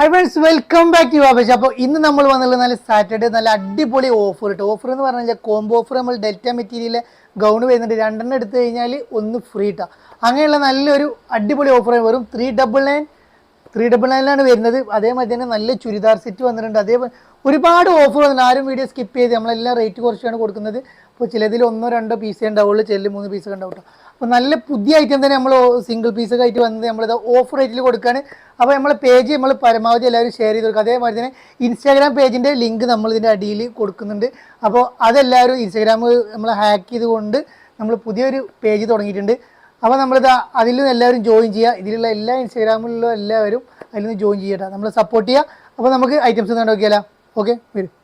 Hi friends welcome back to Apeksha അപ്പോൾ ഇന്ന് നമ്മൾ വന്നുള്ളത് നല്ല സാറ്റർഡേ നല്ല അടിപൊളി ഓഫർ കിട്ടും ഓഫർ എന്ന് പറഞ്ഞാൽ കോംബോ ഓഫർ നമ്മൾ ഡെൽറ്റ മെറ്റീരിയൽ ഗൗൺ വരുന്നുണ്ട്. രണ്ടെണ്ണം എടുത്തു കഴിഞ്ഞാൽ ഒന്ന് ഫ്രീ ഇട്ടാ അങ്ങനെയുള്ള നല്ലൊരു അടിപൊളി ഓഫർ വെറും three double nine three double നയനിലാണ് വരുന്നത്. അതേമാതിരി തന്നെ നല്ല ചുരിദാർ സെറ്റ് വന്നിട്ടുണ്ട്. അതേപോലെ ഒരുപാട് ഓഫർ വന്നിട്ടുണ്ട്. ആരും വീഡിയോ സ്കിപ്പ് ചെയ്ത് നമ്മളെല്ലാം റേറ്റ് കുറച്ചാണ് കൊടുക്കുന്നത്. അപ്പോൾ ചിലതിൽ ഒന്നോ രണ്ടോ പീസേ ഉണ്ടാവുള്ളൂ ചിലതിൽ മൂന്ന് പീസ് ഉണ്ടാവും അപ്പോൾ നല്ല പുതിയ ഐറ്റം തന്നെ നമ്മൾ സിംഗിൾ പീസൊക്കെ ആയിട്ട് വന്നത് നമ്മളിത് ഓഫർ റേറ്റിൽ കൊടുക്കുകയാണ് അപ്പോൾ നമ്മളെ പേജ് നമ്മൾ പരമാവധി എല്ലാവരും ഷെയർ ചെയ്ത് കൊടുക്കുക. അതേമാതിരി തന്നെ ഇൻസ്റ്റാഗ്രാം പേജിന്റെ ലിങ്ക് നമ്മൾ ഇതിന്റെ അടിയിൽ കൊടുക്കുന്നുണ്ട്. അപ്പോൾ അതെല്ലാവരും ഇൻസ്റ്റാഗ്രാം നമ്മൾ ഹാക്ക് ചെയ്തുകൊണ്ട് നമ്മൾ പുതിയൊരു പേജ് തുടങ്ങിയിട്ടുണ്ട്. അപ്പോൾ നമ്മളിത് നിന്ന് എല്ലാവരും ജോയിൻ ചെയ്യുക. ഇതിലുള്ള എല്ലാ ഇൻസ്റ്റാഗ്രാമിലുള്ള എല്ലാവരും അതിൽ നിന്ന് ജോയിൻ ചെയ്യട്ടെ നമ്മൾ സപ്പോർട്ട് ചെയ്യുക. അപ്പോൾ നമുക്ക് ഐറ്റംസ് നോക്കിയാലോ? ഓക്കെ വരും.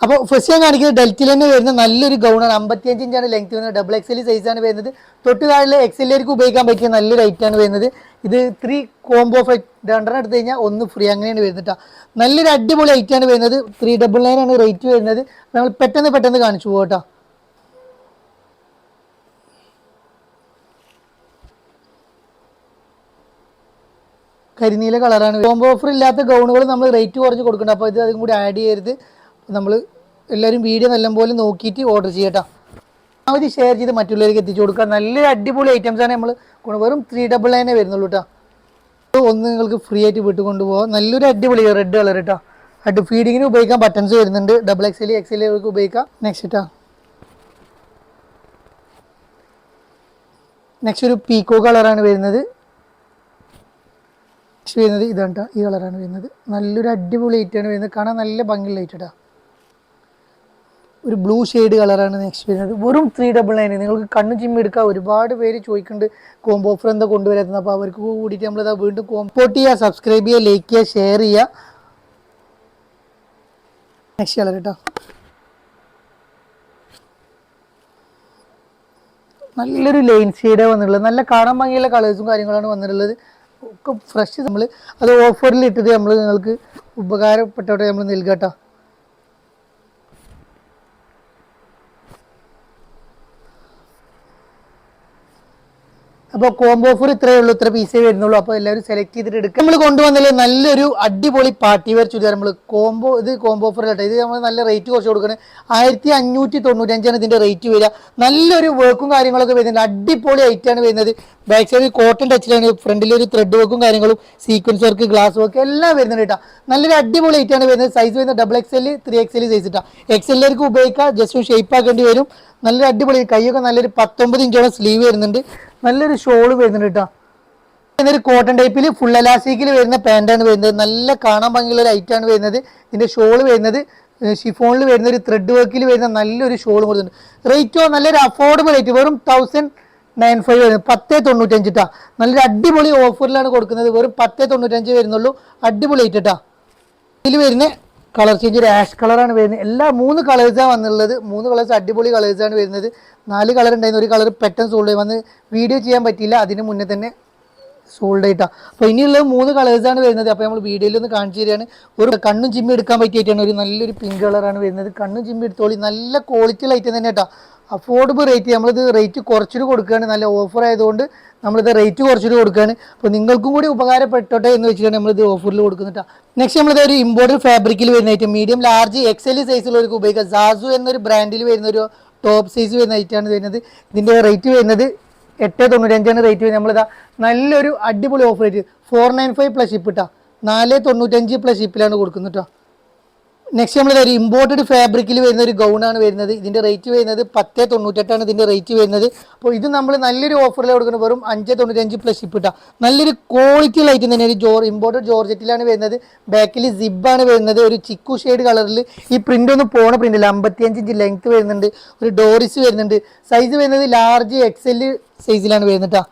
അപ്പോൾ ഫസ്റ്റ് ഞാൻ കാണിക്കുന്നത് ഡെൽറ്റിൽ തന്നെ വരുന്ന നല്ലൊരു ഗൗണാണ് അമ്പത്തിയഞ്ച് ഇഞ്ചാണ് ലെങ്ത് വരുന്നത്. ഡബിൾ എക്സ് എൽ സൈസാണ് വരുന്നത്. തൊട്ട് താഴെ എക്സ് എല്ലാവർക്കും ഉപയോഗിക്കാൻ പറ്റിയ നല്ലൊരു ഐറ്റാണ് വരുന്നത്. ഇത് ത്രീ കോംബോ ഓഫ് രണ്ടെണ്ണം എടുത്തു കഴിഞ്ഞാൽ ഒന്ന് ഫ്രീ അങ്ങനെയാണ് വരുന്നത്. നല്ലൊരു അടിപൊളി ഐറ്റാണ് വരുന്നത്. ത്രീ ഡബിൾ നയൻ ആണ് റേറ്റ് വരുന്നത്. നമ്മൾ പെട്ടെന്ന് പെട്ടെന്ന് കാണിച്ചു പോകട്ടോ കരിനീല കളറാണ് കോംബോ ഓഫർ ഇല്ലാത്ത ഗൗണുകൾ നമ്മൾ റേറ്റ് കുറച്ച് കൊടുക്കുന്നുണ്ട് അപ്പോൾ ഇത് അതും കൂടി ആഡ് ചെയ്യരുത്. നമ്മൾ എല്ലാവരും വീഡിയോ നല്ലപോലെ നോക്കിയിട്ട് ഓർഡർ ചെയ്യട്ടോ. അവധി ഷെയർ ചെയ്ത് മറ്റുള്ളവർക്ക് എത്തിച്ചു കൊടുക്കുക നല്ല അടിപൊളി ഐറ്റംസ് ആണ് നമ്മൾ വെറും ത്രീ ഡബിൾ നയനേ വരുന്നുള്ളൂ കേട്ടോ ഒന്ന് നിങ്ങൾക്ക് ഫ്രീ ആയിട്ട് വീട്ടിൽ കൊണ്ടുപോകാം നല്ലൊരു അടിപൊളി റെഡ് കളർ കേട്ടോ അഡ് ഫീഡിങ്ങിന് ഉപയോഗിക്കാൻ ബട്ടൺസ് വരുന്നുണ്ട്. Double X L X L ഉപയോഗിക്കാം. നെക്സ്റ്റ് കേട്ടോ നെക്സ്റ്റ് ഒരു പീക്കോ കളറാണ് വരുന്നത്. നെക്സ്റ്റ് വരുന്നത് ഇതാണ് കേട്ടോ ഈ കളറാണ് വരുന്നത്. നല്ലൊരു അടിപൊളി ലൈറ്റാണ് വരുന്നത്. കാണാൻ നല്ല ഭംഗിയുള്ള ലൈറ്റ് കേട്ടോ ഒരു ബ്ലൂ ഷെയ്ഡ് കളറാണ് നെക്സ്റ്റ് വരുന്നത്. വെറും ത്രീ ഡബിൾ നയൻ നിങ്ങൾക്ക് കണ്ണു ചിമ്മി എടുക്കാം ഒരുപാട് പേര് ചോദിക്കുന്നുണ്ട് കോംബോ ഓഫർ എന്താ കൊണ്ടുവരുന്നത് അപ്പോൾ അവർക്ക് കൂടിയിട്ട് നമ്മളിതാ വീണ്ടും കോമ്പോട്ട് ചെയ്യുക സബ്സ്ക്രൈബ് ചെയ്യുക ലൈക്ക് ചെയ്യുക ഷെയർ ചെയ്യുക. നെക്സ്റ്റ് കളർ കേട്ടോ നല്ലൊരു ലൈൻ ഷെയ്ഡാണ് വന്നിട്ടുള്ളത്. നല്ല കാണാൻ ഭംഗിയുള്ള കളേഴ്സും കാര്യങ്ങളാണ് വന്നിട്ടുള്ളത്. ഒക്കെ ഫ്രഷ് നമ്മൾ അത് ഓഫറിൽ ഇട്ടിട്ട് നമ്മൾ നിങ്ങൾക്ക് ഉപകാരപ്പെട്ടോടെ നമ്മൾ നൽകട്ടോ. അപ്പോൾ കോംബോ ഓഫർ ഇത്രയേ ഉള്ളൂ ഇത്ര പീസേ വരുന്നുള്ളൂ. അപ്പോൾ എല്ലാവരും സെലക്ട് ചെയ്തിട്ട് എടുക്കുക നമ്മൾ കൊണ്ടുവന്നതിൽ നല്ലൊരു അടിപൊളി പാർട്ടി വെയർ ചുരിദാർ നമ്മൾ കോംബോ ഇത് കോംബോ ഓഫർ കേട്ടോ. ഇത് നമ്മൾ നല്ല റേറ്റ് കുറച്ച് കൊടുക്കുന്നത് ആയിരത്തി അഞ്ഞൂറ്റി തൊണ്ണൂറ്റഞ്ചാണ് ഇതിന്റെ റേറ്റ് വരിക. നല്ലൊരു വർക്കും കാര്യങ്ങളൊക്കെ വരുന്നുണ്ട്. അടിപൊളി ഐറ്റാണ് വരുന്നത്. ബാക്ക് സൈഡ് കോട്ടൺ ടച്ചിലാണ് ഫ്രണ്ടിൽ ഒരു ത്രെഡ് വർക്കും കാര്യങ്ങളും സീക്വൻസ് വർക്ക് ഗ്ലാസ് വർക്ക് എല്ലാം വരുന്നുണ്ട് കേട്ടോ. നല്ലൊരു അടിപൊളി ഐറ്റാണ് വരുന്നത്. സൈസ് വരുന്നത് double X L three X L size ഇട്ടാ. എക്സ് എല്ലാവർക്കും ഉപയോഗിക്കാം. ജസ്റ്റ് ഷേപ്പ് ആക്കേണ്ടി വരും. നല്ലൊരു അടിപൊളി. കൈയൊക്കെ നല്ലൊരു പത്തൊമ്പത് ഇഞ്ചോളം സ്ലീവ് വരുന്നുണ്ട്. നല്ലൊരു ഷോൾ വരുന്നുണ്ട് കേട്ടോ ഒരു കോട്ടൺ ടൈപ്പിൽ ഫുൾ അലാസ്റ്റിക്കിൽ വരുന്ന പാന്റാണ് വരുന്നത്. നല്ല കാണാൻ ഭംഗിയുള്ള ഒരു ഐറ്റാണ് വരുന്നത്. ഇതിന്റെ ഷോൾ വരുന്നത് ഷിഫോണിൽ വരുന്ന ഒരു ത്രെഡ് വർക്കിൽ വരുന്ന നല്ലൊരു ഷോൾ കൊടുക്കുന്നുണ്ട് റേറ്റോ നല്ലൊരു അഫോർഡബിൾ റേറ്റ് വെറും തൗസൻഡ് നയൻ ഫൈവ് വരുന്നത് പത്തേ തൊണ്ണൂറ്റഞ്ച് ട്ടാ. നല്ലൊരു അടിപൊളി ഓഫറിലാണ് കൊടുക്കുന്നത്. വെറും പത്തേ തൊണ്ണൂറ്റഞ്ച് വരുന്നുള്ളൂ. അടിപൊളി ഐറ്റ് ട്ടാ. ഇതിൽ വരുന്ന കളർ ചേഞ്ച് ഒരു ആഷ് കളറാണ് വരുന്നത്. എല്ലാ മൂന്ന് കളേഴ്സാണ് വന്നുള്ളത് മൂന്ന് കളേഴ്സ് അടിപൊളി കളേഴ്സാണ് വരുന്നത്. നാല് കളർ ഉണ്ടായിരുന്നു. ഒരു കളർ പെട്ടെന്ന് സോൾഡ് ചെയ്ത് വന്ന് വീഡിയോ ചെയ്യാൻ പറ്റിയില്ല. അതിന് മുന്നേ തന്നെ സോൾഡ് ആയിട്ടാ. അപ്പോൾ ഇനിയുള്ളത് മൂന്ന് കളേഴ്സാണ് വരുന്നത്. അപ്പോൾ നമ്മൾ വീഡിയോയിൽ ഒന്ന് കാണിച്ചു തരികയാണ്. ഒരു കണ്ണും ചിമ്മി എടുക്കാൻ പറ്റിയിട്ടാണ്. ഒരു നല്ലൊരു പിങ്ക് കളറാണ് വരുന്നത്. കണ്ണും ചിമ്മി എടുത്തോളി. നല്ല ക്വാളിറ്റി ലൈറ്റ് തന്നെ കേട്ടോ. അഫോർഡബിൾ റേറ്റ് നമ്മളിത് റേറ്റ് കുറച്ചിട്ട് കൊടുക്കുകയാണ്. നല്ല ഓഫർ ആയതുകൊണ്ട് നമ്മളിത് റേറ്റ് കുറച്ചിട്ട് കൊടുക്കുകയാണ്. അപ്പോൾ നിങ്ങൾക്കും കൂടി ഉപകാരപ്പെട്ടോട്ടെ എന്ന് വെച്ചിട്ടാണ് നമ്മളിത് ഓഫറിൽ കൊടുക്കുന്നിട്ടാ നെക്സ്റ്റ് നമ്മളിത് ഒരു ഇമ്പോർട്ടഡ് ഫാബ്രിക്കിൽ വരുന്ന item medium large X L സൈസിലുള്ളവർക്ക് ഉപയോഗിക്കാം. സാസു എന്നൊരു ബ്രാൻഡിൽ വരുന്ന ഒരു ടോപ്പ് സൈസ് വരുന്ന ഐറ്റമാണ് വരുന്നത്. ഇതിന്റെ റേറ്റ് വരുന്നത് എട്ട് തൊണ്ണൂറ്റഞ്ചാണ് റേറ്റ് വരുന്നത് നമ്മളിതാ നല്ലൊരു അടിപൊളി offer rate four nine five plus ship ഇട്ടാ നാല് തൊണ്ണൂറ്റഞ്ച് പ്ലസ് ഷിപ്പിലാണ് കൊടുക്കുന്നത് കേട്ടോ നെക്സ്റ്റ് നമ്മൾ ഒരു ഇമ്പോർട്ടഡ് ഫാബ്രിക്കിൽ വരുന്ന ഒരു ഗൗണാണ് വരുന്നത്. ഇതിന്റെ റേറ്റ് വരുന്നത് പത്ത് തൊണ്ണൂറ്റെട്ടാണ് ഇതിന്റെ റേറ്റ് വരുന്നത്. അപ്പോൾ ഇത് നമ്മൾ നല്ലൊരു ഓഫറിൽ കൊടുക്കുന്നത് വെറും അഞ്ച് തൊണ്ണൂറ്റഞ്ച് പ്ലസ് ഷിപ്പ് നല്ലൊരു ക്വാളിറ്റി ലൈറ്റ് തന്നെ ഒരു ജോർ ഇമ്പോർട്ടഡ് ജോർജറ്റിലാണ് വരുന്നത്. ബാക്കിൽ സിബാണ് വരുന്നത്. ഒരു ചിക്കു ഷെയ്ഡ് കളറിൽ ഈ പ്രിന്റ് ഒന്ന് പോണ പ്രിന്റ് അല്ല അമ്പത്തിയഞ്ച് ഇഞ്ച് ലെങ്ത് വരുന്നുണ്ട്. ഒരു ഡോറിസ് വരുന്നുണ്ട്. സൈസ് വരുന്നത് ലാർജ് എക്സൽ സൈസിലാണ് വരുന്നത് ട്ടാ.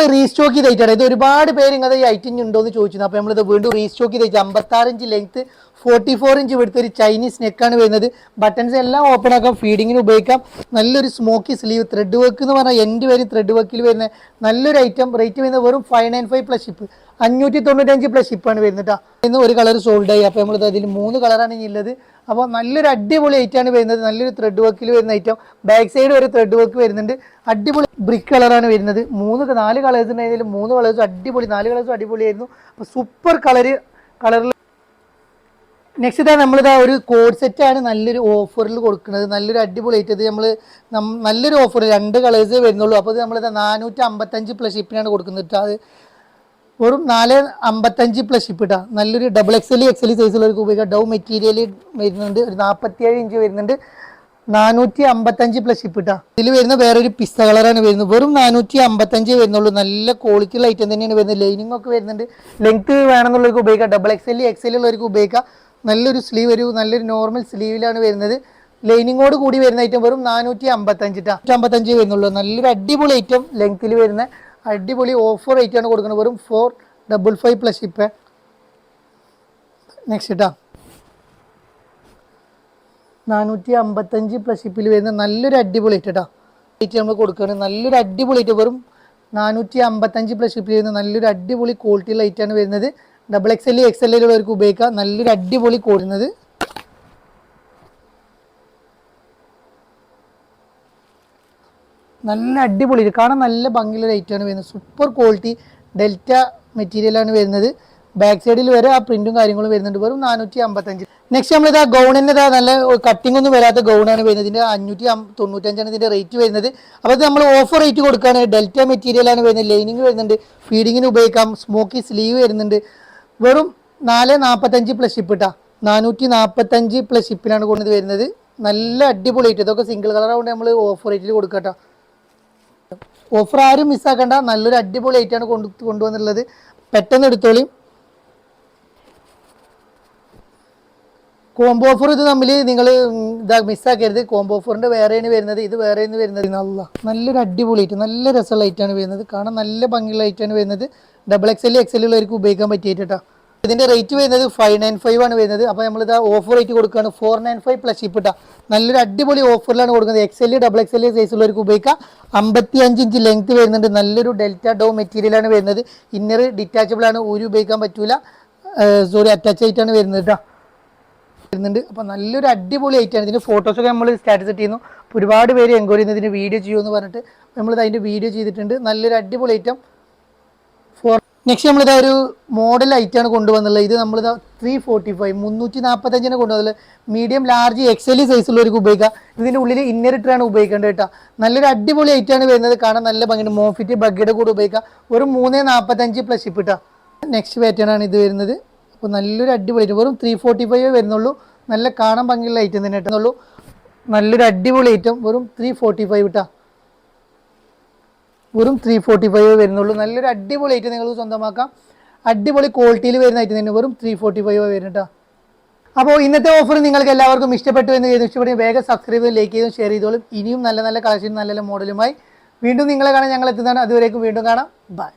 റീസ്റ്റോക്ക് ചെയ്തിട്ടാണ് ഇത് ഒരുപാട് പേര് ഇങ്ങനത്തെ ഈ ഐറ്റം ഉണ്ടോ എന്ന് ചോദിച്ചു അപ്പോൾ നമ്മളിത് വീണ്ടും റീസ്റ്റോക്ക് ചെയ്ത് അയച്ചു അമ്പത്താറ് inch length forty four inch എടുത്ത ഒരു ചൈനീസ് നെക്കാണ് വരുന്നത്. ബട്ടൺസ് എല്ലാം ഓപ്പൺ ആക്കാം ഫീഡിങ്ങിന് ഉപയോഗിക്കാം. നല്ലൊരു സ്മോക്കി സ്ലീവ് ത്രെഡ് വർക്ക് എന്ന് പറഞ്ഞാൽ എന്റെ വരും ത്രെഡ് വർക്കിൽ വരുന്ന നല്ലൊരു ഐറ്റം റേറ്റ് വരുന്നത് വെറും five nine five plus ship അഞ്ഞൂറ്റി തൊണ്ണൂറ്റഞ്ച് പ്ലസ് ഷിപ്പാണ് വരുന്നത് ഇന്ന് ഒരു കളർ സോൾഡ് ആയി. അപ്പോൾ നമ്മളിത് അതിൽ മൂന്ന് കളറാണ് ഇനി ഉള്ളത്. അപ്പോൾ നല്ലൊരു അടിപൊളി ഐറ്റാണ് വരുന്നത്. നല്ലൊരു ത്രെഡ് വർക്കിൽ വരുന്ന ഐറ്റം ബാക്ക് സൈഡ് ഒരു ത്രെഡ് വർക്ക് വരുന്നുണ്ട്. അടിപൊളി ബ്രിക്ക് കളറാണ് വരുന്നത്. മൂന്ന് നാല് കളേഴ്സ് ഉണ്ടായതിൽ മൂന്ന് കളേഴ്സും അടിപൊളി നാല് കളേഴ്സും അടിപൊളിയായിരുന്നു. അപ്പോൾ സൂപ്പർ കളർ കളറിൽ നെക്സ്റ്റ് ഇതാ നമ്മളിതാ ഒരു കോഡ് സെറ്റാണ് നല്ലൊരു ഓഫറിൽ കൊടുക്കുന്നത്. നല്ലൊരു അടിപൊളി ആയിട്ട് ഇത് നമ്മൾ നല്ലൊരു ഓഫർ രണ്ട് കളേഴ്സേ വരുന്നുള്ളൂ. അപ്പോൾ ഇത് നമ്മളിതാ നാനൂറ്റി അമ്പത്തഞ്ച് പ്ലസ് ഷിപ്പിനാണ് കൊടുക്കുന്നത്. അത് വെറും നാല് അമ്പത്തഞ്ച് പ്ലസ് ഷിപ്പ് ഇട്ടാ. നല്ലൊരു double X L X L സൈസുള്ളവർക്ക് ഉപയോഗിക്കാം ഡൗ മെറ്റീരിയൽ വരുന്നുണ്ട്. ഒരു നാൽപ്പത്തിയേഴ് ഇഞ്ച് വരുന്നുണ്ട്. നാനൂറ്റി അമ്പത്തഞ്ച് പ്ലസ് ഷിപ്പ് ഇട്ടാ. ഇതിൽ വരുന്ന വേറൊരു പിസ്ത കളറാണ് വരുന്നത്. വെറും നാനൂറ്റി അമ്പത്തഞ്ച് വരുന്നുള്ളൂ. നല്ല ക്വാളിറ്റിയുള്ള ഐറ്റം തന്നെയാണ് വരുന്നത്. ലൈനിങ് ഒക്കെ വരുന്നുണ്ട്. ലെങ്ത് വേണമെന്നുള്ളവർക്ക് ഉപയോഗിക്കാം double X L X L ഉള്ളവർക്ക് ഉപയോഗിക്കാം നല്ലൊരു സ്ലീവ് ഒരു നല്ലൊരു നോർമൽ സ്ലീവിലാണ് വരുന്നത്. ലൈനിങ്ങോട് കൂടി വരുന്ന ഐറ്റം വെറും നാനൂറ്റി അമ്പത്തഞ്ചിട്ടാ നൂറ്റി അമ്പത്തഞ്ച് വരുന്നുള്ളൂ. നല്ലൊരു അടിപൊളി ഐറ്റം ലെങ്ത്തിൽ വരുന്ന അടിപൊളി ഓഫർ റേറ്റ് ആണ് കൊടുക്കുന്നത്. വെറും four double five plus ship next ഇട്ടാ നാനൂറ്റി അമ്പത്തഞ്ച് പ്ലസ് ഇപ്പിൽ വരുന്ന നല്ലൊരു അടിപൊളി കേട്ടോ റേറ്റ് നമ്മൾ കൊടുക്കുകയാണ് നല്ലൊരു അടിപൊളി ഐറ്റം വെറും നാനൂറ്റി അമ്പത്തഞ്ച് പ്ലസ് ഇപ്പിൽ വരുന്ന നല്ലൊരു അടിപൊളി ക്വാളിറ്റി ലൈറ്റാണ് വരുന്നത്. Double X L X L ഉള്ളവർക്ക് ഉപയോഗിക്കാം. നല്ലൊരു അടിപൊളി കൂടുന്നത് നല്ല അടിപൊളി കാണാൻ നല്ല ഭംഗിയുള്ള ആണ് വരുന്നത്. സൂപ്പർ ക്വാളിറ്റി ഡെൽറ്റ മെറ്റീരിയലാണ് വരുന്നത്. ബാക്ക് സൈഡിൽ വരെ ആ പ്രിന്റും കാര്യങ്ങളും വരുന്നുണ്ട്. വെറും നാനൂറ്റി അമ്പത്തഞ്ച് നെക്സ്റ്റ് ഇതാ ഗൗണിന്റെ ഇതാ നല്ല കട്ടിംഗ് ഒന്നും വരാത്ത ഗൗണാണ് വരുന്നത്. ഇതിന്റെ അഞ്ഞൂറ്റി തൊണ്ണൂറ്റഞ്ചാണ് ഇതിന്റെ റേറ്റ് വരുന്നത്. അപ്പോൾ ഇത് നമ്മൾ ഓഫർ റേറ്റ് കൊടുക്കുകയാണ് ഡെൽറ്റ മെറ്റീരിയലാണ് വരുന്നത്. ലൈനിങ് വരുന്നുണ്ട്. ഫീഡിങ്ങിന് ഉപയോഗിക്കാം. സ്മോക്കി സ്ലീവ് വരുന്നുണ്ട്. വെറും നാല് നാൽപ്പത്തഞ്ച് പ്ലസ് ഷിപ്പ് ഇട്ടാ നാനൂറ്റി നാൽപ്പത്തഞ്ച് പ്ലസ് ഷിപ്പിനാണ് കൊണ്ടത് വരുന്നത്. നല്ല അടിപൊളി ആയിട്ട്. ഇതൊക്കെ സിംഗിൾ കളർ നമ്മൾ ഓഫർ റേറ്റിൽ കൊടുക്കട്ടോ. ഓഫർ ആരും മിസ്സാക്കണ്ട നല്ലൊരു അടിപൊളി ആയിട്ടാണ് കൊണ്ടു കൊണ്ടുവന്നുള്ളത് പെട്ടെന്ന് എടുത്തോളി. കോംബോ ഓഫർ ഇത് തമ്മിൽ നിങ്ങൾ ഇതാ മിസ്സാക്കരുത് കോംബോ ഓഫറിന്റെ വേറെയാണ് വരുന്നത്. ഇത് വേറെയാണ് വരുന്നത്. നല്ല നല്ലൊരു അടിപൊളി ആയിട്ട് നല്ല രസമുള്ള ഐറ്റാണ് വരുന്നത്. കാണാൻ നല്ല ഭംഗിയുള്ള ഐറ്റാണ് വരുന്നത്. Double X L X L ഉള്ളവർക്ക് ഉപയോഗിക്കാൻ പറ്റിയിട്ടാ. ഇതിന്റെ റേറ്റ് വരുന്നത് ഫൈവ് നയൻ ഫൈവ് ആണ് വരുന്നത്. അപ്പോൾ നമ്മളിത് ഓഫർ റേറ്റ് കൊടുക്കുകയാണ്. Four nine five plus ship നല്ലൊരു അടിപൊളി ഓഫറിലാണ് കൊടുക്കുന്നത്. X L double X L size ഉള്ളവർക്ക് ഉപയോഗിക്കാം അമ്പത്തി അഞ്ച് ഇഞ്ച് ലെങ്ത് വരുന്നുണ്ട്. നല്ലൊരു ഡെൽറ്റ ഡോ മെറ്റീരിയലാണ് വരുന്നത്. ഇന്നർ ഡിറ്റാച്ചബിൾ ആണ്. ഒരു ഉപയോഗിക്കാൻ പറ്റൂല. സോറി അറ്റാച്ച് ആയിട്ടാണ് വരുന്നത് കേട്ടോ വരുന്നുണ്ട്. അപ്പോൾ നല്ലൊരു അടിപൊളി ആയിട്ടാണ് ഇതിന്റെ ഫോട്ടോസൊക്കെ നമ്മൾ സ്റ്റാറ്റസ് ചെയ്യുന്നു ഒരുപാട് പേര് എൻക്വയറി ചെയ്യുന്നതിന് ഇതിന്റെ വീഡിയോ ചെയ്യുമെന്ന് പറഞ്ഞിട്ട് നമ്മളിത് അതിന്റെ വീഡിയോ ചെയ്തിട്ടുണ്ട്. നല്ലൊരു അടിപൊളി ഐറ്റം നെക്സ്റ്റ് നമ്മളിത് ഒരു മോഡൽ ഐറ്റാണ് കൊണ്ടുവന്നുള്ളത് ഇത് നമ്മൾ ത്രീ ഫോർട്ടി ഫൈവ് മുന്നൂറ്റി നാൽപ്പത്തഞ്ചിന് കൊണ്ടുവന്നത് മീഡിയം ലാർജ് എക്സൽ സൈസുള്ളവർക്ക് ഉപയോഗിക്കാം. ഇതിന്റെ ഉള്ളിൽ ഇന്നർ ഇട്ടാണ് ഉപയോഗിക്കേണ്ടത് കേട്ടോ. നല്ലൊരു അടിപൊളി ഐറ്റാണ് വരുന്നത്. കാണാൻ നല്ല ഭംഗി മോഫിറ്റ് ബഗ്ഗയുടെ കൂടെ ഉപയോഗിക്കാം. ഒരു മൂന്ന് നാൽപ്പത്തഞ്ച് പ്ലസ് ഷിപ്പ് ഇട്ടാ. നെക്സ്റ്റ് പാറ്റേൺ ആണ് ഇത് വരുന്നത്. അപ്പോൾ നല്ലൊരു അടിപൊളി. വെറും ത്രീ ഫോർട്ടി ഫൈവ് വരുന്നുള്ളൂ. നല്ല കാണാൻ ഭംഗിയുള്ള ഐറ്റം തന്നെ കിട്ടുന്നുള്ളൂ നല്ലൊരു അടിപൊളി ഐറ്റം വെറും ത്രീ ഫോർട്ടി ഫൈവ് ഇട്ടാ. വെറും ത്രീ ഫോർട്ടി ഫൈവ് വരുന്നുള്ളൂ. നല്ലൊരു അടിപൊളി ഐറ്റം നിങ്ങൾക്ക് സ്വന്തമാക്കാം. അടിപൊളി ക്വാളിറ്റിയിൽ വരുന്ന ഐറ്റം തന്നെ വെറും ത്രീ ഫോർട്ടി ഫൈവ് വരുന്നുട്ടാ അപ്പോൾ ഇന്നത്തെ ഓഫർ നിങ്ങൾക്ക് എല്ലാവർക്കും ഇഷ്ടപ്പെട്ടു എന്ന് ചെയ്തു ഇഷ്ടപ്പെടും വേഗം സബ്സ്ക്രൈബ് ചെയ്ത് ലൈക്ക് ചെയ്തും ഷെയർ ചെയ്തോളും. ഇനിയും നല്ല നല്ല കളക്ഷൻ നല്ല നല്ല മോഡലുമായി വീണ്ടും നിങ്ങളെ കാണാൻ ഞങ്ങൾ എത്തുന്നതാണ്. അതുവരേക്കും വീണ്ടും കാണാം. ബൈ